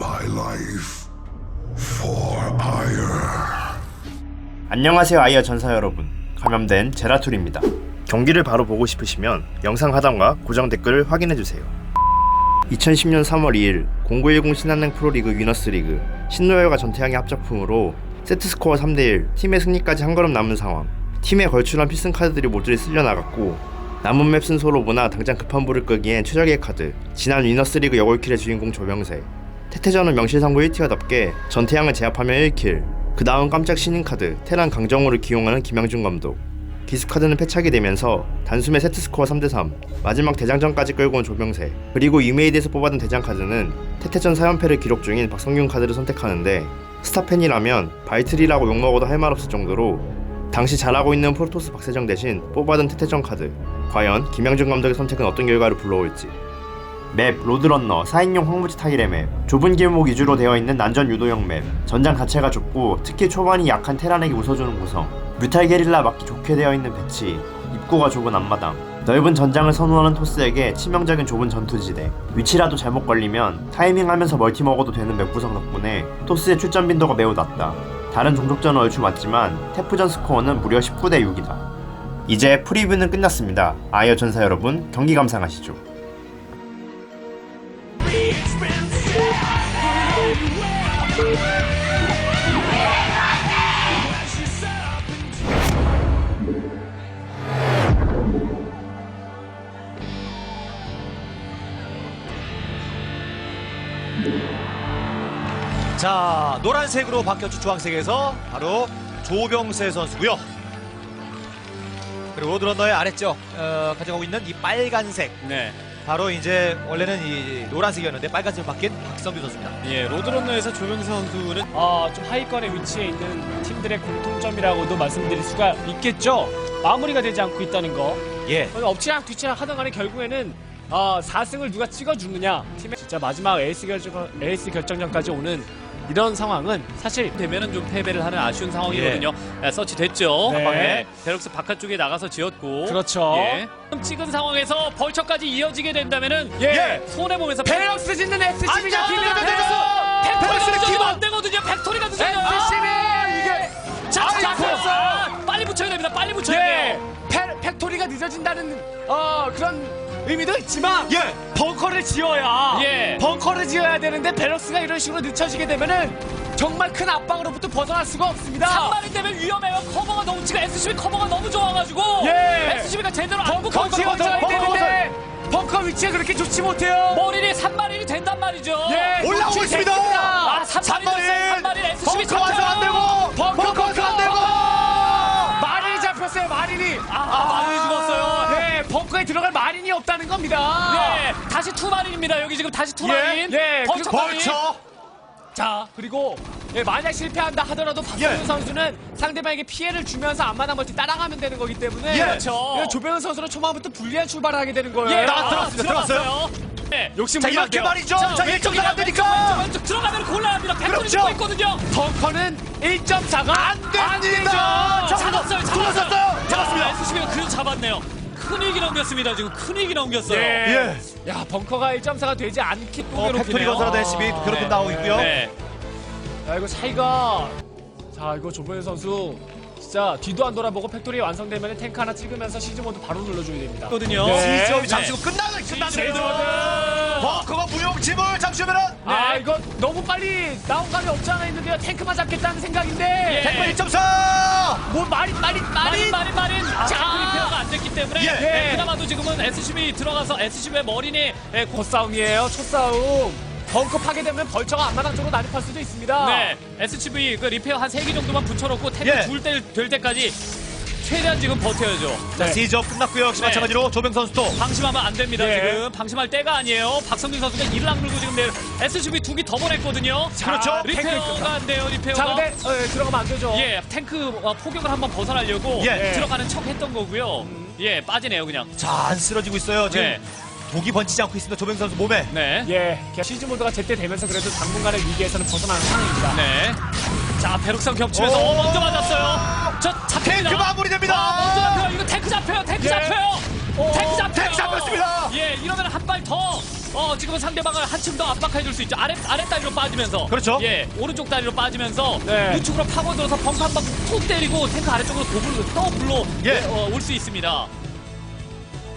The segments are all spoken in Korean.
my life for ire. 안녕하세요 아이어 전사 여러분. 감염된 제라툴입니다. 경기를 바로 보고 싶으시면 영상 하단과 고정 댓글을 확인해주세요. 2010년 3월 2일 0910 신한은행 프로리그 위너스리그 신노열과 전태양의 합작품으로 세트스코어 3대1 팀의 승리까지 한 걸음 남은 상황. 팀에 걸출한 필승 카드들이 모조리 쓸려나갔고 남은 맵 순서로 보나 당장 급한 불을 끄기엔 최적의 카드 지난 위너스리그 여골킬의 주인공 조병세 태태전은 명실상부 1티어답게 전태양을 제압하면 1킬 그 다음 깜짝 신인 카드 테란 강정호를 기용하는 김양준 감독. 기수 카드는 패착이 되면서 단숨에 세트스코어 3대3 마지막 대장전까지 끌고 온 조병세. 그리고 이메이드에서 뽑아둔 대장 카드는 태태전 4연패를 기록 중인 박성균 카드를 선택하는데 스타팬이라면 바이틀이라고 욕먹어도 할 말 없을 정도로 당시 잘하고 있는 프로토스 박세정 대신 뽑아둔 태태전 카드. 과연 김양준 감독의 선택은 어떤 결과를 불러올지 맵, 로드런너, 4인용 황무지 타일의 맵, 좁은 길목 위주로 되어 있는 난전 유도형 맵, 전장 자체가 좁고 특히 초반이 약한 테란에게 웃어주는 구성, 뮤탈 게릴라 막기 좋게 되어 있는 배치, 입구가 좁은 앞마당, 넓은 전장을 선호하는 토스에게 치명적인 좁은 전투지대, 위치라도 잘못 걸리면 타이밍하면서 멀티 먹어도 되는 맵 구성 덕분에 토스의 출전 빈도가 매우 낮다. 다른 종족전은 얼추 맞지만 태프전 스코어는 무려 19대 6이다. 이제 프리뷰는 끝났습니다. 아이어 전사 여러분 경기 감상하시죠. 자 노란색으로 바뀌었죠 주황색에서 바로 조병세 선수고요 그리고 로드런너의 아래쪽 어, 가져가고 있는 이 빨간색 네. 바로 이제 원래는 이 노란색이었는데 빨간색으로 바뀐 박성규 선수입니다 예, 로드런너에서 조병세 선수는 어, 좀 하위권에 위치해 있는 팀들의 공통점이라고도 말씀드릴 수가 있겠죠. 마무리가 되지 않고 있다는 거. 예 어, 엎치락 뒤치락 하던 간에 결국에는 어, 4승을 누가 찍어주느냐. 팀의 진짜 마지막 에이스 결정, 에이스 결정전까지 오는 이런 상황은 사실 되면은 좀 패배를 하는 아쉬운 상황이거든요. 예, 서치 됐죠. 네. 한 방에 베럭스 바깥쪽에 나가서 지었고. 그렇죠. 예. 찍은 상황에서 벌처까지 이어지게 된다면은 예. 손해 보면서 베럭스 짓는 SCB가 돼! 팩토리가 기본! 안 되거든요. 팩토리가 늦어요. SCB! 이게 자, 아, 잡혔어. 아, 빨리 붙여야 됩니다. 빨리 붙여야 예, 돼요. 팩, 팩토리가 늦어진다는 어 그런 의미도 있지만 예. 벙커를 지어야 예. 벙커를 지어야 되는데 베럭스가 이런 식으로 늦춰지게 되면은 정말 큰 압박으로부터 벗어날 수가 없습니다. 3만이 되면 위험해요. 커버가 너무 지금 SCB 커버가 너무 좋아가지고 예. SCB가 제대로 안 벙커 벙커, 되는데 벙커 위치가 그렇게 좋지 못해요. 머리이 3만 없다는 겁니다. 네, 다시 투마린입니다. 여기 지금 다시 투마린. 예, 벌처 그리고 마린. 벌쳐 자 그리고 예, 만약 실패한다 하더라도 박성윤 예. 선수는 상대방에게 피해를 주면서 앞마당 멀티 따라가면 되는 거기 때문에 예. 그렇죠. 예, 조병현 선수는 초반부터 불리한 출발을 하게 되는 거예요. 예, 나- 아, 들어갔습니다, 들어갔어요. 네. 욕심 자 부리면 안 이렇게 돼요. 말이죠 자 왼쪽 1점이 안 되니까 왼쪽, 왼쪽 들어가면 곤란합니다. 팩토리 그렇죠. 죽고 있거든요. 벙커는 1.4가 안 됩니다 자, 잡았어요. 돌아섰어요 잡았어요. 잡았습니다 SCB가 그래도 잡았네요. 큰 위기 넘겼습니다. 지금 큰 위기 넘겼어요. 예. 예. 야 벙커가 1.4가 되지 않기 또 어, 팩토리 괴롭히네요. 건설하다 SCB 괴롭힘 나오고 있고요 네. 야 이거 차이가 자 이거 조병현 선수 진짜 뒤도 안 돌아보고 팩토리 완성되면 탱크 하나 찍으면서 시즈 모드 바로 눌러줘야 됩니다. 거든요. 네. 시점이 잠시 후 끝나는 끝났네요 벙커가 무용지물 잠시 후면은 아 이거 너무 빨리 나온 감이 없지 않아 있는데요. 탱크만 잡겠다는 생각인데. 예. 탱크 1.4 뭐 말이 말이 마린 말이 마린 마린 자. 자 리페어가 안 됐기 때문에 예. 네, 그나마도 지금은 SCB 들어가서 SCB의 머리니 예, 고- 겉싸움이에요. 초싸움. 벙커 파괴되면 벌처가 앞마당 쪽으로 난입할 수도 있습니다. 네, SCV 그 리페어 한 3개 정도만 붙여놓고 탱크 예. 줄때될 때까지 최대한 지금 버텨야죠. 자 네. C점 끝났고요 역시 네. 마찬가지로 조병 선수도 방심하면 안 됩니다, 네. 지금. 방심할 때가 아니에요. 박성민 선수가 이를 악물고 지금 내 SCV 두개더 보냈거든요. 자, 그렇죠. 리페어가 안 돼요, 리페어가. 자 근데 어, 예, 들어가면 안 되죠 예, 탱크 어, 포격을 한번 벗어나려고 예. 들어가는 척 했던 거고요. 예, 빠지네요, 그냥. 자 안 쓰러지고 있어요 지금 네. 독이 번지지 않고 있습니다 조병 선수 몸에 네. 예 시즈 모드가 제때 되면서 그래도 당분간의 위기에서는 벗어나는 상황입니다 네. 자, 베룩상 겹치면서 오. 어, 먼저 맞았어요. 저 잡힙니다. 탱크 마무리됩니다 아, 먼저 잡혀요. 이거 탱크 잡혀요. 탱크 예. 잡혀요. 오, 탱크 잡혀요. 탱크 잡혔습니다. 예, 이러면 한 발 더 어 지금은 상대방을 한층 더 압박해 줄 수 있죠. 아래 아래 다리로 빠지면서 그렇죠. 예 오른쪽 다리로 빠지면서 네. 우측으로 파고들어서 벙커 한방 툭 때리고 탱크 아래쪽으로 도블로 더블로 예. 어, 올수 있습니다.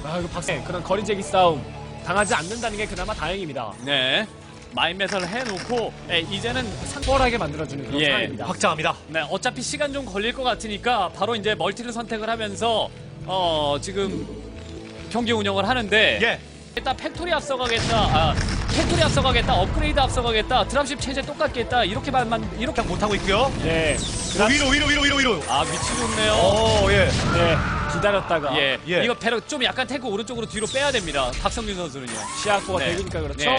아, 이거 박스 그런 거리 제기 싸움 당하지 않는다는 게 그나마 다행입니다. 네. 마인 매설을 해놓고 예, 이제는 상 뻔하게 만들어주는 그런 예. 상황입니다. 확장합니다. 네, 어차피 시간 좀 걸릴 것 같으니까 바로 이제 멀티를 선택을 하면서 어 지금 경기 운영을 하는데 예. 일단 팩토리 앞서가겠다. 아, 팩토리 앞서가겠다. 업그레이드 앞서가겠다. 드랍십 체제 똑같겠다. 이렇게만 만 이렇게 확장 못하고 있고요. 예, 어, 위로 위로 위로 위로 위로. 아 위치 좋네요. 오 예. 예, 기다렸다가 예, 예. 이거 배로 좀 약간 탱크 오른쪽으로 뒤로 빼야 됩니다. 박성균 선수는요. 시야 확보가 네. 되니까 그렇죠. 네.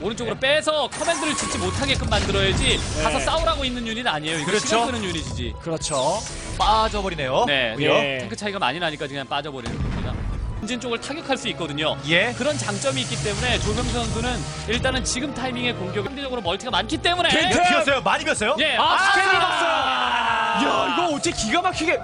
오른쪽으로 빼서 커맨드를 짓지 못하게끔 만들어야지 가서 싸우라고 있는 유닛 아니에요. 이거 그렇죠. 시간 끄는 유닛이지. 그렇죠. 빠져버리네요. 네, 오히려. 네. 탱크 차이가 많이 나니까 그냥 빠져버리는 겁니다. 엔진 쪽을 타격할 수 있거든요. 예. 그런 장점이 있기 때문에 조명수 선수는 일단은 지금 타이밍에 공격 상대적으로 멀티가 많기 때문에 예, 비었어요. 많이 비었어요. 예, 아, 스캔이 아! 봤어요. 이야, 이거 어째 기가 막히게.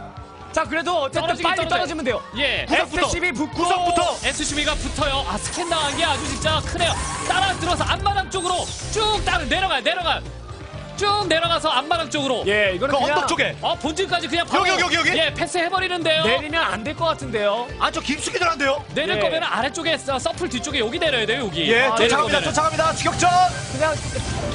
자, 그래도 어쨌든 떨어지긴 빨리 떨어져요. 떨어지면 돼요. 예, 구석부터. SCB 붙고 구석부터. SCB가 붙어요. 아 스캔 당한 게 아주 진짜 크네요. 따라 들어서 앞마당 쪽으로 쭉 따라 내려가요. 내려가. 쭉 내려가서 앞마당 쪽으로. 예, 이거는 그 그냥 언덕 쪽에 어 본진까지 그냥 바로 여기, 여기, 여기? 예 패스 해버리는데요. 내리면 안 될 것 같은데요. 안쪽 깊숙이 들어간대요. 내릴 예. 거면 아래쪽에 서- 서플 뒤쪽에 여기 내려야 돼요 여기. 예. 아, 내릴 쫓아갑니다. 거면은. 쫓아갑니다. 추격전. 그냥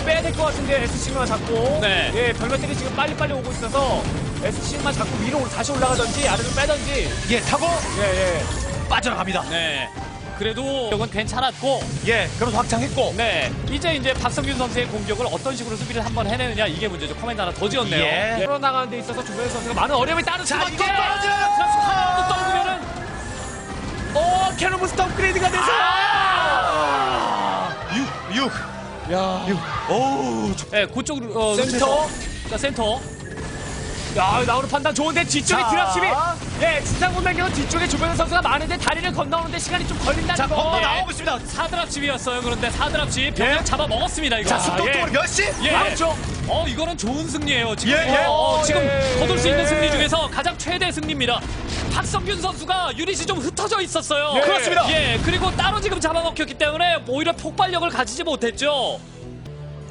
빼야 될 것 같은데 SC만 잡고. 네. 예, 별것들이 지금 빨리빨리 오고 있어서 SC만 잡고 위로 다시 올라가든지 아래로 빼든지. 예. 타고 예, 예. 빠져나갑니다. 네. 그래도 이건 괜찮았고, 예. 그래서 확장했고. 네 이제 이제 박성균 선수의 공격을 어떤 식으로 수비를 한번 해내느냐 이게 문제죠. 커맨드 하나 더 지었네요. 예. 예. 풀어나가는 데 있어서 조명현 선수가 많은 어려움이 따르 자, 수밖에. 이거 떨어져요. 트라스 하나도 떨구면은 오, 캐논 부스터 업그레이드가 돼서. 아! 6 6 야. 6. 오우. 예, 그쪽으로 어, 센터. 루트에서. 자 센터. 야, 나오는 판단 좋은데 뒤쪽에 자. 드랍십이. 예, 지상군 변경은 뒤쪽에 조명현 선수가 많은데 다리를 건너오는데 시간이 좀 걸린다는 자, 거. 건너 예. 나오고 있습니다. 사드랍집이었어요. 그런데 사드랍집 병력 예. 잡아 먹었습니다. 이거. 자, 아, 습동적으로 예. 몇 시? 예. 맞죠? 어 이거는 좋은 승리예요. 지금 예, 예. 어, 어, 지금 예. 거둘 수 있는 예. 승리 중에서 가장 최대 승리입니다. 박성균 선수가 유닛이 좀 흩어져 있었어요. 예. 그렇습니다. 예, 그리고 따로 지금 잡아먹혔기 때문에 오히려 폭발력을 가지지 못했죠.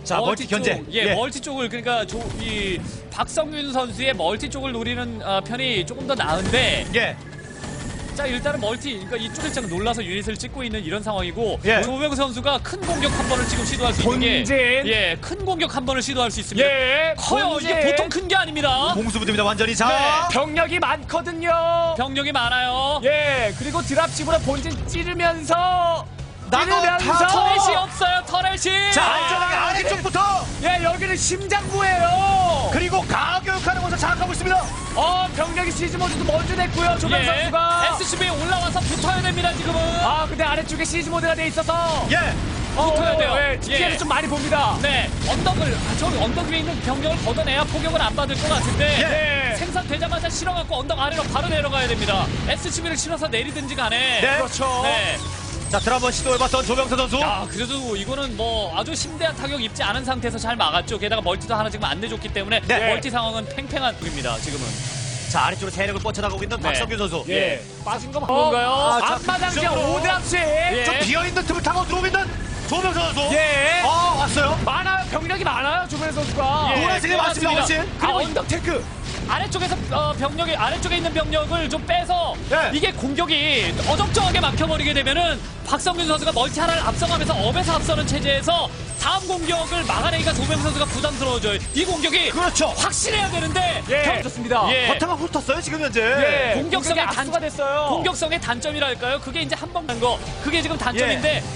자, 멀티 견제. 쪽, 예, 멀티 쪽을 그러니까 조, 이 박성균 선수의 멀티 쪽을 노리는 어, 편이 조금 더 나은데 예. 자 일단은 멀티 그러니까 이쪽 일장 놀라서 유닛을 찍고 있는 이런 상황이고 예. 조명 선수가 큰 공격 한 번을 지금 시도할 수 있는. 게예큰 공격 한 번을 시도할 수 있습니다. 예, 커요 본진. 이게 보통 큰 게 아닙니다. 공수부대입니다. 완전히. 자. 병력이 많거든요. 병력이 많아요. 예, 그리고 드랍십으로 본진 찌르면서 다 터렛이 없어요. 터렛이. 자, 안전하게 아래쪽부터. 예, 여기는 심장부예요. 그리고 가격하는 곳을 장악하고 있습니다. 어, 병력이 시즈 모드도 먼저 됐고요. 조명 예. 선수가. SCB 올라와서 붙어야 됩니다 지금은. 아, 근데 아래쪽에 시즈 모드가 돼 있어서 예. 어, 붙어야 어, 돼요. 예, 피해를 예. 좀 많이 봅니다. 네, 언덕을 아, 저 언덕 위에 있는 병력을 걷어내야 포격을 안 받을 것 같은데 예. 생산되자마자 실어갖고 언덕 아래로 바로 내려가야 됩니다. SCB를 실어서 내리든지 간에. 네. 그렇죠. 네. 자, 드라마 시도해봤던 조명태 선수. 야, 그래도 이거는 뭐 아주 심대한 타격 입지 않은 상태에서 잘 막았죠. 게다가 멀티도 하나 지금 안 내줬기 때문에 네. 멀티 상황은 팽팽한 중입니다. 지금은. 자, 아래쪽으로 세력을 뻗쳐나가고 있는 네. 박성균 선수. 예. 빠진 거 뭔가요? 어, 자, 앞마당 지역 그쪽으로. 5드랍씩. 예. 좀 비어있는 틈을 타고 들어오고 있는 조명태 선수. 예. 아, 왔어요. 많아요. 병력이 많아요. 조명 선수가. 예. 노란색이 많습니다, 맞습니다. 훨씬. 그리고 언덕 테크. 아래쪽에서 어, 병력이 아래쪽에 있는 병력을 좀 빼서 네. 이게 공격이 어정쩡하게 막혀버리게 되면은 박성균 선수가 멀티 하나를 앞서가면서 업에서 앞서는 체제에서 다음 공격을 막아내기가 조명 선수가 부담스러워져요. 이 공격이 그렇죠. 확실해야 되는데 예. 경- 좋습니다. 예. 버타가 훑었어요, 지금 현재. 예. 공격성의 공격이 단- 압수가 됐어요. 공격성의 단점이랄까요? 그게 이제 한번간 거. 그게 지금 단점인데. 자,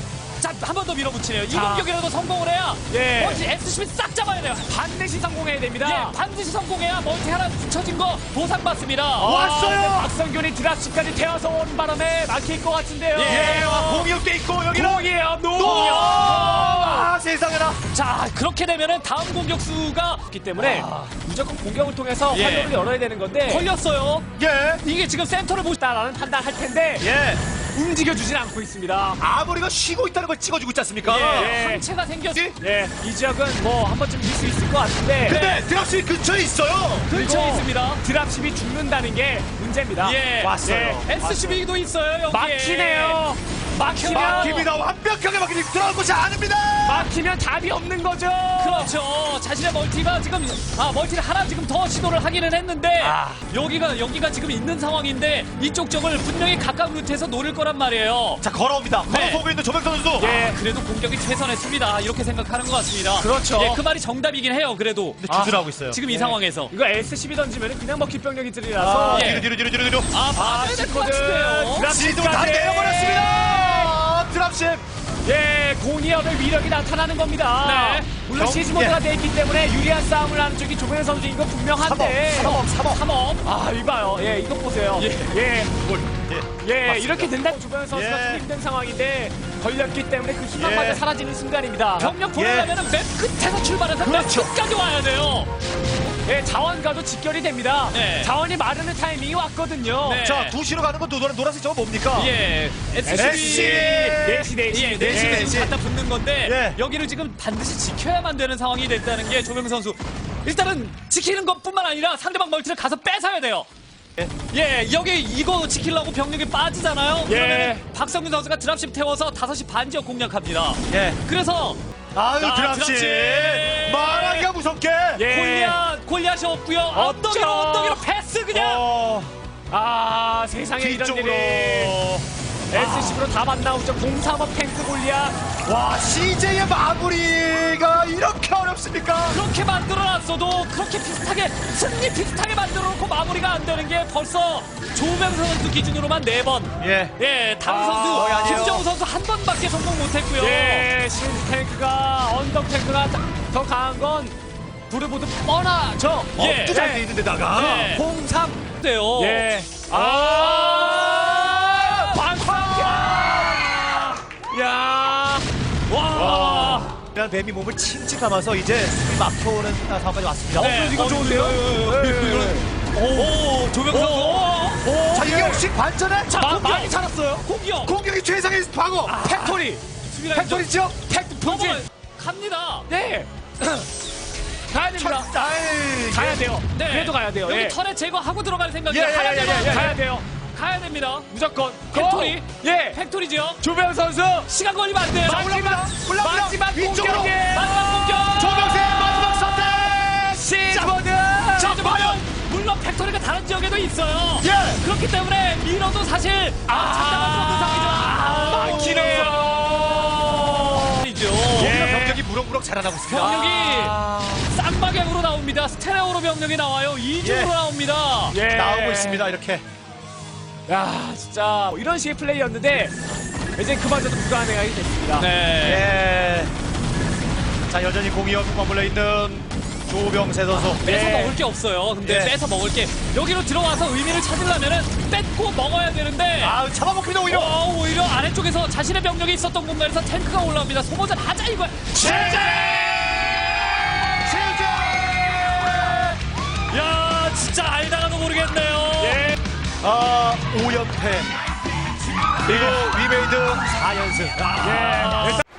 한 번 더 밀어붙이네요. 이 자. 공격이라도 성공을 해야 예. 멀티 SCB 싹 잡아야 돼요. 반드시 성공해야 됩니다. 예, 반드시 성공해야 멀티 하나 붙여진 거 보상받습니다. 왔어요! 아, 근데 박성균이 드랍십까지 태워서 온 바람에 막힐 것 같은데요. 예, 와, 공격돼 있고, 여기는. 공이에요. 노. 노! 아, 세상에나. 자, 그렇게 되면은 다음 공격수가 있기 때문에 무조건 공격을 통해서 예. 활로를 열어야 되는 건데 걸렸어요. 예. 이게 지금 센터를 보시 있다라는 판단할 텐데 예. 움직여주진 않고 있습니다. 아무리가 쉬고 있다는 걸 찍어주고 있지 않습니까? 예, 예. 상체가 생겼지. 예, 이 지역은 뭐 한 번쯤 이길 수 있을 것 같은데 근데 드랍시 근처에 있어요. 근처에 있습니다. 드랍십이 죽는다는 게 문제입니다. 예. 왔어요. 예. SCB도 있어요, 여기에. 막히네요. 막히면 막힙니다. 완벽하게 막히니 들어갈 곳이 아닙니다. 막히면 답이 없는 거죠. 그렇죠. 자신의 멀티가 지금 아 멀티를 하나 지금 더 시도를 하기는 했는데 아. 여기가 여기가 지금 있는 상황인데 이쪽 쪽을 분명히 가까운 루트에서 노릴 거란 말이에요. 자 걸어옵니다. 네. 걸어오고 있는 조백 선수. 예. 그래도 공격이 최선의 수비다 이렇게 생각하는 것 같습니다. 그렇죠. 예, 그 말이 정답이긴 해요. 그래도 근데 주술하고 있어요. 지금 이 상황에서 이거 S12 던지면 그냥 먹힐 병력이 들이라서 아, 예. 뒤로 뒤로 뒤로 뒤로 뒤로. 아 아, 봐야 될것 싱코드 같은데요. 지도 다 드랍십까지. 내려버렸습니다. 드랍십. 예, 공이업의 위력이 나타나는 겁니다. 네. 물론 경- 시즈 모드가 예. 돼 있기 때문에 유리한 싸움을 하는 쪽이 조명현 선수인 건 분명한데. 3업 3업 3업. 아, 이봐요. 예, 이거 보세요. 예. 예. 예. 예, 이렇게 된다. 조병현 선수가 예. 좀 힘든 상황인데 걸렸기 때문에 그 희망마저 예. 사라지는 순간입니다. 병력 예. 보내려면 맨 끝에서 출발해서 맨 그렇죠. 끝까지 와야 돼요. 예, 자원과도 직결이 됩니다. 네. 자원이 마르는 타이밍이 왔거든요. 네. 자 2시로 가는 건 노란 노란색 저거 뭡니까? 예, SC. SCB 네시 네시 예, 내시 네, 지금 네. 갖다 붙는 건데 예. 여기를 지금 반드시 지켜야만 되는 상황이 됐다는 게 조명 선수. 일단은 지키는 것 뿐만 아니라 상대방 멀티를 가서 뺏어야 돼요. 예, 여기 이거 지키려고 병력이 빠지잖아요. 예. 그러면 박성균 선수가 드랍십 태워서 5시 반 지역 공략합니다. 예. 그래서 아유 자, 드랍십. 드랍십. 말하기가 무섭게. 예. 골리앗, 골리앗이 없고요. 엉덩이로 엉덩이로 패스 그냥. 어, 아, 세상에 이런 뒤쪽으로. 일이. S10으로 다 만나오죠. 035 탱크 골리앗. 와 CJ의 마무리 그렇게 만들어놨어도 그렇게 비슷하게 승리 비슷하게 만들어놓고 마무리가 안 되는 게 벌써 조명선 선수 기준으로만 네 번. 예. 예, 다른 아, 선수. 김정우 선수 한 번밖에 성공 못했고요. 예, 신 탱크가 언덕 탱크가 더 강한 건 부르보드 뻔하죠. 예. 어, 잘돼 있는 데다가 네. 03. 돼요. 예. 아! 그냥 뱀이 몸을 칭칭 감아서 이제 숨이 막혀오는 상황까지 왔습니다. 네. 어, 이거 좋은데요? 오, 조명 선수. 오, 자 이게 혹시 관전에 자, 마- 공격. 많이 살았어요. 공격. 공격이 최상의 방어. 팩토리. 수비라 팩토리죠? 팩트 분진. 갑니다. 네. 가야 됩니다. 아이, 가야 돼요. 네. 그래도 가야 돼요. 여기 예. 턴에 제거하고 들어갈 생각이에요. 예, 예, 가야 예, 돼요. 예, 예. 가야 돼요. 가야 됩니다. 무조건. 팩토리. 고! 예. 팩토리죠. 조병 선수 시간 걸리면 안 돼요. 자, 올라옵니다. 올라옵니다. 마지막 위쪽으로. 공격에 마지막 공격. 조명세 마지막 선택. 시즈모드. 자, 과연 물론 팩토리가 다른 지역에도 있어요. 예. 그렇기 때문에 밀어도 사실 아, 장담할 수 없는 상황이죠. 막히네요. 이죠. 여기가 병력이 무럭무럭 자라나고 있습니다. 병력이 아, 쌍방향으로 나옵니다. 스테레오로 병력이 나와요. 이중으로 예. 나옵니다. 예. 나오고 있습니다. 이렇게. 야, 진짜 뭐 이런 식의 플레이였는데 이제 그마저도 불가능하게 됐습니다. 네. 예. 자 여전히 공이업 머물러 있는 조병세 선수. 뺏어 예. 먹을 게 없어요. 근데 예. 뺏어 먹을 게 여기로 들어와서 의미를 찾으려면은 뺏고 먹어야 되는데 아 잡아먹힙니다 오히려. 어, 오히려 아래쪽에서 자신의 병력이 있었던 공간에서 탱크가 올라옵니다. 소모전 하자 이거야. 제재. 제재. 야 진짜 알다가도 모르겠네요. 예. 아 5연패. 그리고 위메이드 4연승. 예.